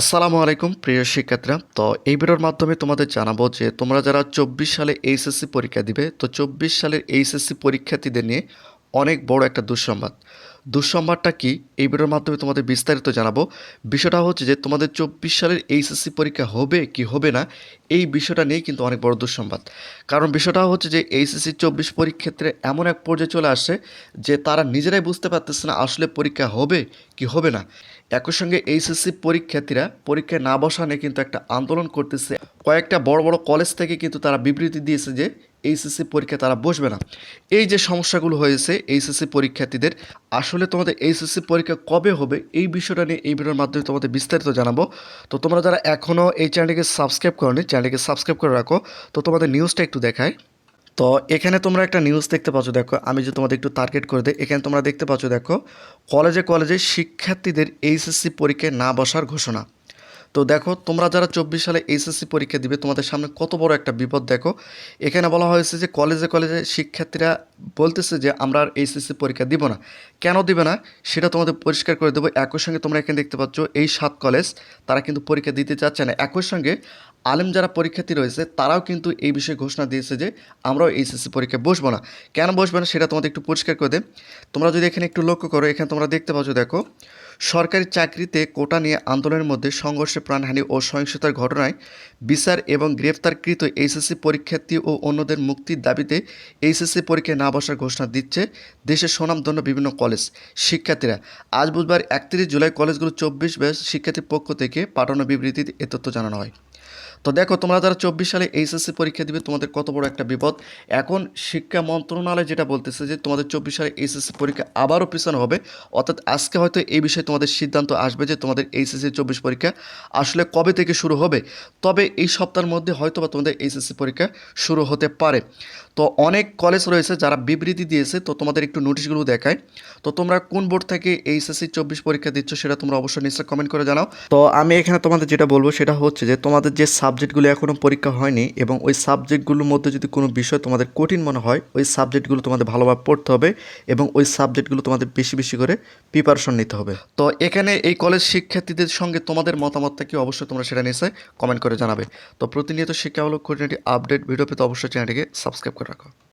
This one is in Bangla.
আসসালামু আলাইকুম, প্রিয় শিক্ষার্থীরা। তো এই ভিডিওর মাধ্যমে তোমাদের জানাব যে তোমরা যারা চব্বিশ সালে এইচএসসি পরীক্ষা দিবে, তো চব্বিশ সালের এইচএসসি পরীক্ষার্থীদের নিয়ে অনেক বড় একটা দুঃসংবাদ। দুঃসংবাদটা কি? এই ভিডিওর মাধ্যমে তোমাদের বিস্তারিত জানাব। বিষয়টা হচ্ছে যে তোমাদের চব্বিশ সালের এইচএসসি পরীক্ষা হবে কি হবে না এই বিষয়টা নিয়ে কিন্তু অনেক বড় দুঃসংবাদ। কারণ বিষয়টা হচ্ছে যে এইচএসসি চব্বিশ পরীক্ষার্থীরা এমন এক পর্যায়ে চলে আসছে যে তারা নিজেরাই বুঝতে পারতেছে না আসলে পরীক্ষা হবে কি হবে না। একই সঙ্গে এইচএসসি পরীক্ষার্থীরা পরীক্ষায় না বসা নিয়ে কিন্তু একটা আন্দোলন করতেছে। কয়েকটা বড় বড় কলেজ থেকে কিন্তু তারা বিবৃতি দিয়েছে যে এইচএসসি পরীক্ষা তারা বসবে না। এই যে সমস্যাগুলো হয়েছে এইচএসসি পরীক্ষার্থীদের আসলে তোমাদের এইচএসসি পরীক্ষা কবে হবে, এই বিষয়টা নিয়ে এই ভিডিওর মাধ্যমে তোমাদের বিস্তারিত জানাব। তো তোমরা যারা এখনও এই চ্যানেলটিকে সাবস্ক্রাইব করনি, চ্যানেলটিকে সাবস্ক্রাইব করে রাখো। তো তোমাদের নিউজটা একটু দেখায় তো এখানে তোমরা একটা নিউজ দেখতে পাচ্ছ, দেখো, আমি যে তোমাদের একটু টার্গেট করে দিই, এখানে তোমরা দেখতে পাচ্ছ, দেখো, কলেজে কলেজে শিক্ষার্থীদের এইচএসসি পরীক্ষায় না বসার ঘোষণা। তো দেখো, তোমরা যারা চব্বিশ সালে এইচএসসি পরীক্ষা দিবে, তোমাদের সামনে কত বড় একটা বিপদ দেখো। এখানে বলা হয়েছে যে, কলেজে কলেজে শিক্ষার্থীরা বলতেছে যে, আমরা আর এইচএসসি পরীক্ষা দিব না। কেন দিবে না? সেটা তোমাদের পরিষ্কার করে দেবো। একই সঙ্গে তোমরা এখানে দেখতে পাচ্ছ, এই সাত কলেজ, তারা কিন্তু পরীক্ষা দিতে চাচ্ছে না। একই সঙ্গে আলেম যারা পরীক্ষার্থী রয়েছে, তারাও কিন্তু এই বিষয়ে ঘোষণা দিয়েছে যে, আমরাও এইচএসসি পরীক্ষায় বসবো না। কেন বসবে না, সেটা তোমাদের একটু পরিষ্কার করে দেয় তোমরা যদি এখানে একটু লক্ষ্য করো, এখানে তোমরা দেখতে পাচ্ছ, দেখো সরকারি চাকরিতে কোটা নিয়ে আন্দোলনের মধ্যে সংঘর্ষে প্রাণহানি ও সহিংসতার ঘটনায় বিচার এবং গ্রেফতারকৃত এইচএসসি পরীক্ষার্থী ও অন্যদের মুক্তির দাবিতে এইচএসসি পরীক্ষায় না বসার ঘোষণা দিচ্ছে দেশের সুনামধন্য বিভিন্ন কলেজ শিক্ষার্থীরা। আজ বুধবার একত্রিশ জুলাই কলেজগুলো চব্বিশ ব্যাচ শিক্ষার্থীর পক্ষ থেকে পাঠানো বিবৃতিতে এ তথ্য জানানো হয়। তো দেখো, তোমরা যারা চব্বিশ সালে এইচএসসি পরীক্ষা দিবে, তোমাদের কত বড় একটা বিপদ। এখন শিক্ষা মন্ত্রণালয় যেটা বলতেছে যে, তোমাদের চব্বিশ সালে এইচএসসি পরীক্ষা আবারও পিছানো হবে। অর্থাৎ আজকে হয়তো এই বিষয়ে তোমাদের সিদ্ধান্ত আসবে যে, তোমাদের এইচএসসি চব্বিশ পরীক্ষা আসলে কবে থেকে শুরু হবে। তবে এই সপ্তাহের মধ্যে হয়তো বা তোমাদের এইচএসসি পরীক্ষা শুরু হতে পারে। তো অনেক কলেজ রয়েছে যারা বিবৃতি দিয়েছে, তো তোমাদের একটু নোটিশগুলো দেখায় তো তোমরা কোন বোর্ড থেকে এইচএসসি চব্বিশ পরীক্ষা দিচ্ছ, সেটা তোমরা অবশ্যই নিশ্চয় কমেন্ট করে জানাও। তো আমি এখানে তোমাদের যেটা বলব, সেটা হচ্ছে যে, তোমাদের যে সাবজেক্টগুলো এখনও পরীক্ষা হয়নি এবং ওই সাবজেক্টগুলোর মধ্যে যদি কোনো বিষয় তোমাদের কঠিন মনে হয়, ওই সাবজেক্টগুলো তোমাদের ভালোভাবে পড়তে হবে এবং ওই সাবজেক্টগুলো তোমাদের বেশি বেশি করে প্রিপারেশন নিতে হবে। তো এখানে এই কলেজ শিক্ষার্থীদের সঙ্গে তোমাদের মতামতটা কি? অবশ্যই তোমরা সেটা নিশ্চয় কমেন্ট করে জানাবে। তো প্রতিনিয়ত শিক্ষামূলক খুঁটিনাটি আপডেট ভিডিও পেতে অবশ্যই চ্যানেলটিকে সাবস্ক্রাইব করে রাখো।